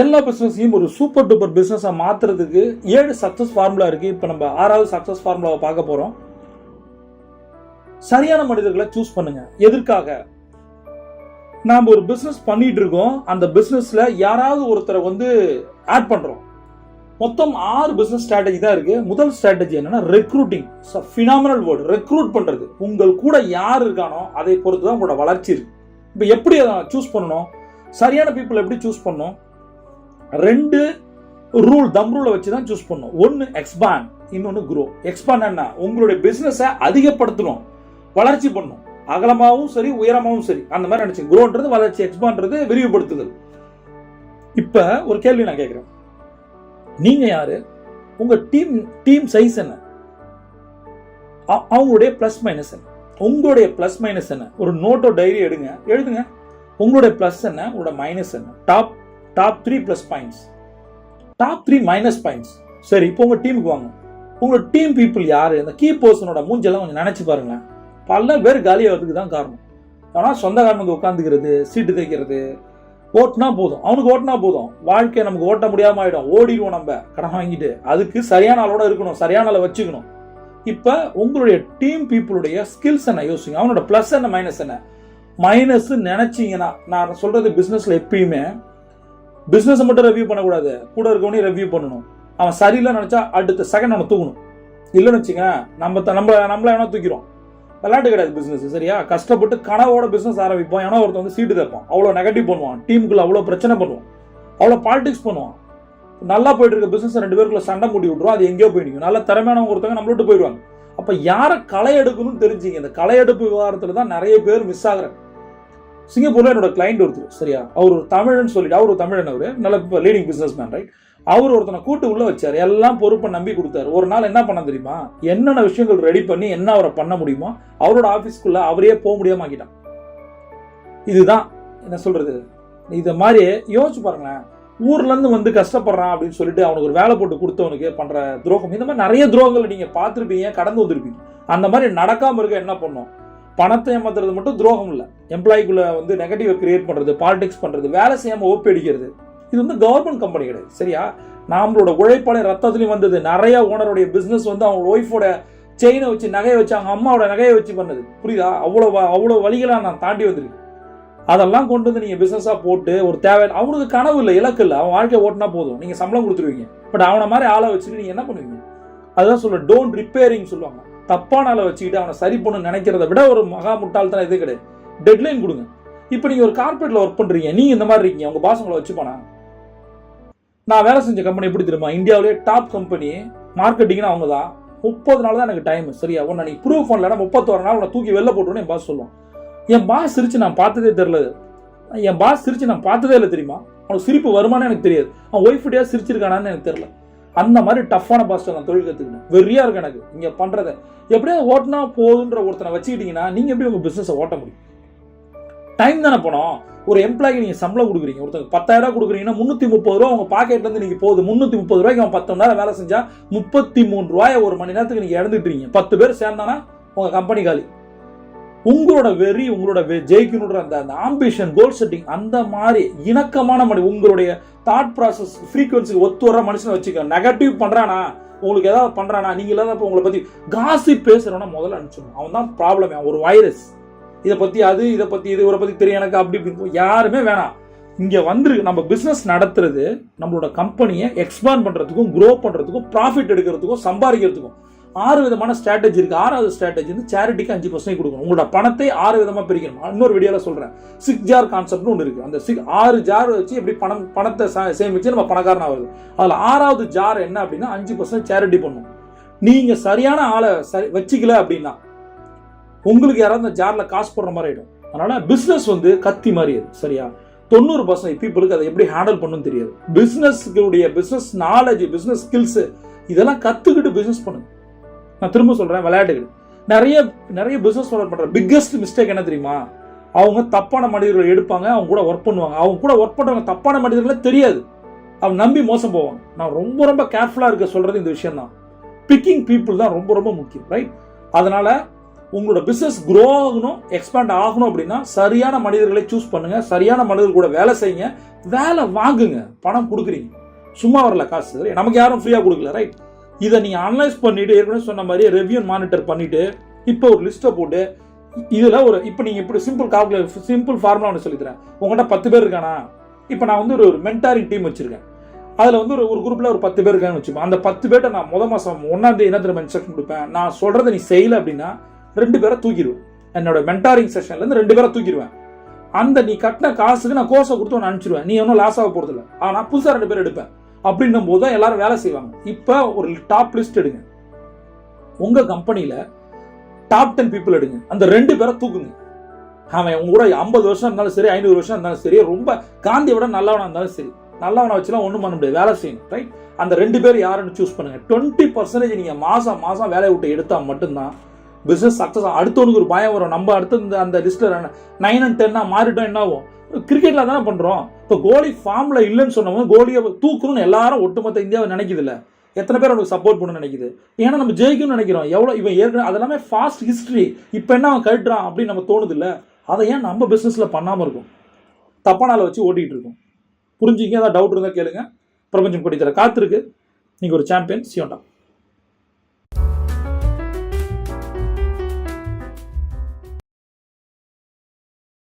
எல்லா பிஸ்னஸையும் ஒரு super duper பிஸ்னஸாக மாற்றுறதுக்கு ஏழு சக்ஸஸ் ஃபார்முலா இருக்குது இப்போ நம்ம ஆறாவது சக்ஸஸ் ஃபார்முலாவை பார்க்க போகிறோம் சரியான மனிதர்களை சூஸ் பண்ணுங்க. எதற்காக? நாம் ஒரு பிஸ்னஸ் பண்ணிட்டு இருக்கோம். அந்த பிஸ்னஸ்ல யாராவது ஒருத்தரை வந்து ஆட் பண்றோம். மொத்தம் ஆறு பிசினஸ் ஸ்ட்ராட்டஜி தான் இருக்கு. முதல் ஸ்ட்ராட்டஜி என்னன்னா ரெக்ரூட்டிங் ஃபினாமினல் வேர்டு ரெக்ரூட் பண்றது. உங்கள் கூட யார் இருக்கானோ அதை பொறுத்து தான் உங்களோட வளர்ச்சி இருக்கு. இப்போ எப்படி அதை சூஸ் பண்ணணும்? சரியான பீப்புள் எப்படி சூஸ் பண்ணணும்? ரெண்டு ரூல் தம் ரூலை வச்சு தான் சூஸ் பண்ணும் ஒன்று எக்ஸ்பான் இன்னொன்று குரோ எக்ஸ்பான் என்ன உங்களுடைய பிஸ்னஸை அதிகப்படுத்தணும். வளர்ச்சி பண்ணணும். அகலமாகவும் சரி உயரமாகவும் சரி. அந்த மாதிரி நினச்சி. குரோன்றது வளர்ச்சி எக்ஸ்பான்றது விரிவுபடுத்துதல். இப்போ ஒரு கேள்வி நான் கேட்குறேன். நீங்கள் யார்? உங்கள் டீம் டீம் சைஸ் என்ன? அவங்களுடைய ப்ளஸ் மைனஸ் என்ன? உங்களுடைய ப்ளஸ் மைனஸ் என்ன? ஒரு நோட்டோ டைரி எடுங்க. எழுதுங்க. உங்களுடைய ப்ளஸ் என்ன? உங்களோட மைனஸ் என்ன? Top top three plus points top three minus points சரி இப்போ உங்கள் டீமுக்கு வாங்க. உங்களோட டீம் பீப்புள் யார்? இந்த கீ பர்சனோட மூஞ்செல்லாம் கொஞ்சம் நினச்சி பாருங்களேன். பல பேர் காலியாகிறதுக்கு தான் காரணம். ஆனால் சொந்தக்காரனுக்கு உட்காந்துக்கிறது சீட்டு தைக்கிறது ஓட்டுனா போதும். அவனுக்கு ஓட்டுனா போதும். வாழ்க்கையை நமக்கு ஓட்ட முடியாமல் ஆயிடும். ஓடிடுவோம் நம்ம. கடன் வாங்கிட்டு. அதுக்கு சரியான ஆளோட இருக்கணும். சரியான ஆளை வச்சுக்கணும். இப்போ உங்களுடைய டீம் பீப்புளுடைய ஸ்கில்ஸ் என்ன? யோசிங்க. அவனோட ப்ளஸ் என்ன மைனஸ் என்ன? மைனஸ் நினச்சிங்கன்னா நான் சொல்கிறது பிஸ்னஸில் எப்பயுமே பிஸ்னஸை மட்டும் ரெவ்யூ பண்ணக்கூடாது. கூட இருக்கவனையும் ரெவ்யூ பண்ணணும். அவன் சரியில்லை நினச்சா அடுத்த செகண்ட் அவனை தூக்கணும் இல்லைன்னு வச்சுங்க நம்ம த- நம்ம நம்மள வேணா தூக்கிறோம் விளையாட்டு கிடையாது பிஸ்னஸ் சரியா? கஷ்டப்பட்டு கனவோட பிஸ்னஸ் ஆரம்பிப்போம் ஏன்னா ஒருத்தன் வந்து சீட்டு தைப்பான் அவ்வளோ நெகட்டிவ் பண்ணுவான். டீமுக்குள்ள அவ்வளோ பிரச்சனை பண்ணுவான். அவ்வளோ பாலிடிக்ஸ் பண்ணுவான். நல்லா போயிட்டு இருக்க பிசினஸ் ரெண்டு பேருக்குள்ள சண்டை மூடி விட்டுரும். அது எங்கேயோ போயிடும் நல்ல திறமையானவங்க ஒருத்தவங்க நம்மள விட்டு போயிடுவாங்க. அப்போ யாரை களை எடுக்கணும்னு தெரிஞ்சுங்க. இந்த களை எடுப்பு விவகாரத்தில் தான் நிறைய பேர் மிஸ் ஆகுறாங்க. சிங்கப்பூர்ல என்னோட கிளைண்ட் ஒருத்தர் சரியா? அவர் ஒரு தமிழன் சொல்லிட்டு அவர் ஒரு தமிழன் அவர். நல்ல லீடிங் பிசினஸ் மேன் ரைட் அவர் ஒருத்தனை கூட்டு உள்ள வச்சார். எல்லாம் பொறுப்பை நம்பி கொடுத்தாரு. ஒரு நாள் என்ன பண்ண தெரியுமா? என்னென்ன விஷயங்கள் ரெடி பண்ணி என்ன அவரை பண்ண முடியுமோ அவரோட ஆஃபீஸ்க்குள்ள அவரே போக முடியாம ஆக்கிட்டான். இதுதான் என்ன சொல்றது? இதை மாதிரி யோசிச்சு பாருங்களேன். ஊர்ல இருந்து வந்து கஷ்டப்படுறான் அப்படின்னு சொல்லிட்டு அவனுக்கு ஒரு வேலை போட்டு கொடுத்தவனுக்கு பண்ணுற துரோகம். இந்த மாதிரி நிறைய துரோகங்களை நீங்கள் பார்த்துருப்பீங்க கடந்து வந்திருப்பீங்க. அந்த மாதிரி நடக்காமல் இருக்க என்ன பண்ணும்? பணத்தை ஏமாத்துறது மட்டும் துரோகம் இல்லை. எம்ப்ளாய்க்குள்ள வந்து நெகட்டிவ் கிரியேட் பண்றது பாலிடிக்ஸ் பண்றது வேலை செய்யாம ஓப்பி அடிக்கிறது. இது வந்து கவர்மெண்ட் கம்பெனி கிடையாது. சரியா? நம்மளோட உழைப்பாளை ரத்தத்துலையும் வந்தது. நிறைய ஓனருடைய பிசினஸ் வந்து அவங்க ஒய்ஃபோட செயினை வச்சு நகையை வச்சு அவங்க அம்மாவோட நகையை வச்சு பண்ணது. புரியுதா? அவ்வளோ வ- அவ்வளோ வழிகளாக நான் தாண்டி வந்திருக்கேன். அதெல்லாம் கொண்டு வந்து நீங்கள் பிஸ்னஸாக போட்டு ஒரு தேவை அவனுக்கு கனவு இல்லை இலக்கு இல்லை. அவன் வாழ்க்கை ஓட்டினா போதும். நீங்கள் சம்பளம் கொடுத்துருவீங்க. பட் அவனை மாதிரி ஆளை வச்சுட்டு நீங்கள் என்ன பண்ணுவீங்க? அதுதான் சொல்ல டோன்ட் ரிப்பேரிங் சொல்லுவாங்க. தப்பான ஆளை வச்சுக்கிட்டு அவனை சரி பண்ணு நினைக்கிறத விட ஒரு மகா முட்டாள்தான் இது கிடையாது. டெட்லைன் கொடுங்க. இப்போ நீங்கள் ஒரு கார்பரேட்டில் ஒர்க் பண்ணுறீங்க நீங்கள் இந்த மாதிரி இருக்கீங்க உங்கள் பாஸ் உங்களை வச்சு போனா? நான் வேலை செஞ்ச கம்பெனி எப்படி தெரியுமா? இந்தியாவிலே டாப் கம்பெனி மார்க்கெட்டிங்னு அவங்க தான். முப்பது நாள் தான் எனக்கு டைம் சரியா? உன்னை நீ ப்ரூவ் பண்ணலன்னா முப்பத்தோரு நாள் உன்னை தூக்கி வெளில போட்டுருன்னு என் பாஸ் சொல்லுவான். என் பாஸ் சிரிச்சு நான் பார்த்ததே தெரியல. என் பாஸ் சிரிச்சு நான் பார்த்ததே இல்லை தெரியுமா? அவனுக்கு சிரிப்பு வருமானு எனக்கு தெரியாது. அவன் ஒய்ஃப்டே சிரிச்சிருக்கானான்னு எனக்கு தெரியல. அந்த மாதிரி டஃப்பான பாஸ்டர் நான் தொழில் கற்றுக்கினேன் வெறியா இருக்கு எனக்கு. இங்கே பண்ணுறத எப்படியாவது ஓட்டினா போதுன்ற ஒருத்தனை வச்சுக்கிட்டீங்கன்னா நீங்கள் எப்படி உங்கள் பிஸ்னஸை ஓட்ட முடியும்? டைம் தானே போனோம். ஒரு எம்ப்ளாய்க்கு நீங்கள் சம்பளம் கொடுக்குறீங்க. ஒருத்தருக்கு பத்தாயிரம் ரூபா கொடுக்குறீங்கன்னா முந்நூற்றி முப்பது ரூபா உங்கள் பாக்கெட்லேருந்து நீங்கள் போகுது. முந்நூற்றி முப்பது ரூபாய்க்கு அவன் பத்து மணி நேரம் வேலை செஞ்சால் முப்பத்தி மூணு ரூபாய் ஒரு மணி நேரத்துக்கு நீங்கள் இழந்துட்டுறீங்க பத்து பேர் சேர்ந்தானா? உங்கள் கம்பெனி காலி. உங்களோட வெறி உங்களோட வெ- ஜெயிக்கணுன்ற அந்த அந்த ஆம்பிஷன் கோல் செட்டிங் அந்த மாதிரி இணக்கமான மனி உங்களுடைய தாட் ப்ராசஸ் ஃப்ரீக்வன்சிக்கு ஒத்து வர மனுஷனை வச்சுக்க. நெகட்டிவ் பண்ணுறானா உங்களுக்கு ஏதாவது பண்ணுறானா நீங்கள் இல்லாத உங்களை பற்றி காசி பேசுகிறோன்னா முதல்ல அனுப்பிச்சிடணும். அவன் தான் ப்ராப்ளம் ஒரு வைரஸ் இதை பற்றி அது இதை பற்றி இது இவரை பற்றி தெரியும் எனக்கு அப்படி இப்படி யாருமே வேணாம். இங்கே வந்துருக்கு நம்ம பிஸ்னஸ் நடத்துறது நம்மளோட கம்பெனியை எக்ஸ்பேண்ட் பண்ணுறதுக்கும் க்ரோ பண்ணுறதுக்கும் ப்ராஃபிட் எடுக்கிறதுக்கும் சம்பாதிக்கிறதுக்கும். ஆறு விதமான ஸ்ட்ராட்டஜி இருக்குது ஆறாவது ஸ்ட்ராட்டஜி வந்து சேரிட்டிக்கு அஞ்சு பர்சன்ட் கொடுக்கணும். உங்களோட பணத்தை ஆறு விதமாக பிரிக்கணும். இன்னொரு வீடியோவில் சொல்கிறேன் சிக்ஸ் ஜார் கான்செப்ட்னு ஒன்று இருக்குது அந்த சிக் ஆறு ஜார் வச்சு எப்படி பணம் பணத்தை சா- சேமிச்சு நம்ம பணக்காரன் ஆகுது அதில் ஆறாவது ஜார் என்ன அப்படின்னா அஞ்சு பர்சன்ட் சேரிட்டி பண்ணும். நீங்கள் சரியான ஆளை சரி வச்சுக்கல அப்படின்னா உங்களுக்கு யாராவது அந்த ஜாரில் காசு போடுற மாதிரி ஆகிடும் அதனால் பிஸ்னஸ் வந்து கத்தி மாதிரி அது சரியா? தொண்ணூறு பர்சன்ட் பீப்புளுக்கு அதை எப்படி ஹேண்டில் பண்ணணும்னு தெரியாது. பிஸ்னஸ்களுடைய பிஸ்னஸ் நாலேஜ் பிஸ்னஸ் ஸ்கில்ஸு இதெல்லாம் கற்றுக்கிட்டு பிஸ்னஸ் பண்ணுங்க. நான் திரும்ப சொல்கிறேன் விளையாட்டுகள். நிறைய நிறைய பிஸ்னஸ் ஓனர் பண்ணுற பிக்கஸ்ட் மிஸ்டேக் என்ன தெரியுமா? அவங்க தப்பான மனிதர்களை எடுப்பாங்க அவங்க கூட ஒர்க் பண்ணுவாங்க. அவங்க கூட ஒர்க் பண்ணுறவங்க தப்பான மனிதர்களே தெரியாது. அவங்க நம்பி மோசம் போவாங்க. நான் ரொம்ப ரொம்ப கேர்ஃபுல்லாக இருக்க சொல்கிறது இந்த விஷயம் தான் பிக்கிங் பீப்புள் தான் ரொம்ப ரொம்ப முக்கியம் ரைட் அதனால் உங்களோட பிஸ்னஸ் க்ரோ ஆகணும் எக்ஸ்பேண்ட் ஆகணும் அப்படின்னா சரியான மனிதர்களை சூஸ் பண்ணுங்க சரியான மனிதர்கள் கூட வேலை செய்யுங்க வேலை வாங்குங்க பணம் கொடுக்குறீங்க. சும்மா வரல காசு. நமக்கு யாரும் ஃப்ரீயாக கொடுக்கல ரைட் இதை நீ அனலைஸ் பண்ணிட்டு ஏற்கனவே சொன்ன மாதிரி ரெவ்யூ மானிட்டர் பண்ணிட்டு இப்போ ஒரு லிஸ்ட்டை போட்டு இதில் ஒரு இப்போ நீங்கள் இப்படி சிம்பிள் கால்குலேட் சிம்பிள் ஃபார்முலா ஒன்று சொல்லித்தரேன். உங்கள்கிட்ட பத்து பேர் இருக்கானா? இப்போ நான் வந்து ஒரு ஒரு மென்டாரிங் டீம் வச்சுருக்கேன். அதில் வந்து ஒரு ஒரு குரூப்பில் ஒரு பத்து பேர் இருக்காங்கன்னு வச்சுப்போம் அந்த பத்து பேர்ட்ட நான் முத மாதம் ஒன்றாந்தேதி என்ன திரும்ப இன்ஸ்ட்ரக்ஷன் கொடுப்பேன்? நான் சொல்கிறத நீ செய்யல அப்படின்னா ரெண்டு பேரை தூக்கிடுவேன். என்னோட மென்டாரிங் செஷன்லேருந்து ரெண்டு பேரை தூக்கிடுவேன். அந்த நீ கட்டின காசுக்கு நான் கோர்ஸை கொடுத்து ஒன்று அனுப்பிச்சிடுவேன். நீ ஒன்றும் லாஸ் ஆக போகிறதில்ல ஆனால் புதுசாக ரெண்டு பேர் எடுப்பேன். அப்படின்னும் போது தான் எல்லாரும் வேலை செய்வாங்க. இப்போ ஒரு டாப் லிஸ்ட் எடுங்க. உங்கள் கம்பெனியில் டாப் டென் பீப்புள் எடுங்க. அந்த ரெண்டு பேரை தூக்குங்க. அவன் உங்க கூட ஐம்பது வருஷம் இருந்தாலும் சரி ஐநூறு வருஷம் இருந்தாலும் சரி ரொம்ப காந்தியை விட நல்லவனா இருந்தாலும் சரி நல்லவனை வச்சுலாம் ஒன்றும் பண்ண முடியாது வேலை செய்யணும் ரைட் அந்த ரெண்டு பேர் யாருன்னு சூஸ் பண்ணுங்க. டுவெண்ட்டி பர்சன்டேஜ் நீங்கள் மாதம் மாதம் வேலையை விட்டு எடுத்தால் மட்டும்தான் பிஸ்னஸ் சக்ஸஸ் அடுத்தவனுக்கு ஒரு பயம் வரும். நம்ம அடுத்த அந்த லிஸ்ட்டில் நைன் அண்ட் டென்னா மாறிட்டோம் என்ன ஆகும்? கிரிக்கெட்டில் தானே பண்ணுறோம் இப்போ கோலி ஃபார்மில் இல்லைன்னு சொன்னவங்க கோலியை தூக்கணும்னு எல்லாரும் ஒட்டுமொத்த இந்தியாவை நினைக்குதுல்ல. எத்தனை பேர் அவனுக்கு சப்போர்ட் பண்ணு நினைக்குது? ஏன்னா நம்ம ஜெயிக்கணும்னு நினைக்கிறோம். எவ்வளோ இவன் ஏற்கனவே அதெல்லாமே ஃபாஸ்ட் ஹிஸ்ட்ரி இப்போ என்ன அவன் கட்டுறான் அப்படின்னு நம்ம தோணுது இல்லை அதை ஏன் நம்ம பிஸ்னஸில் பண்ணாமல் இருக்கும்? தப்பானால வச்சு ஓட்டிகிட்டு இருக்கோம். புரிஞ்சுங்க ஏதாவது டவுட் இருந்தால் கேளுங்க. பிரபஞ்சம் கொடித்தர காத்திருக்கு. நீங்கள் ஒரு சாம்பியன் சியோண்டா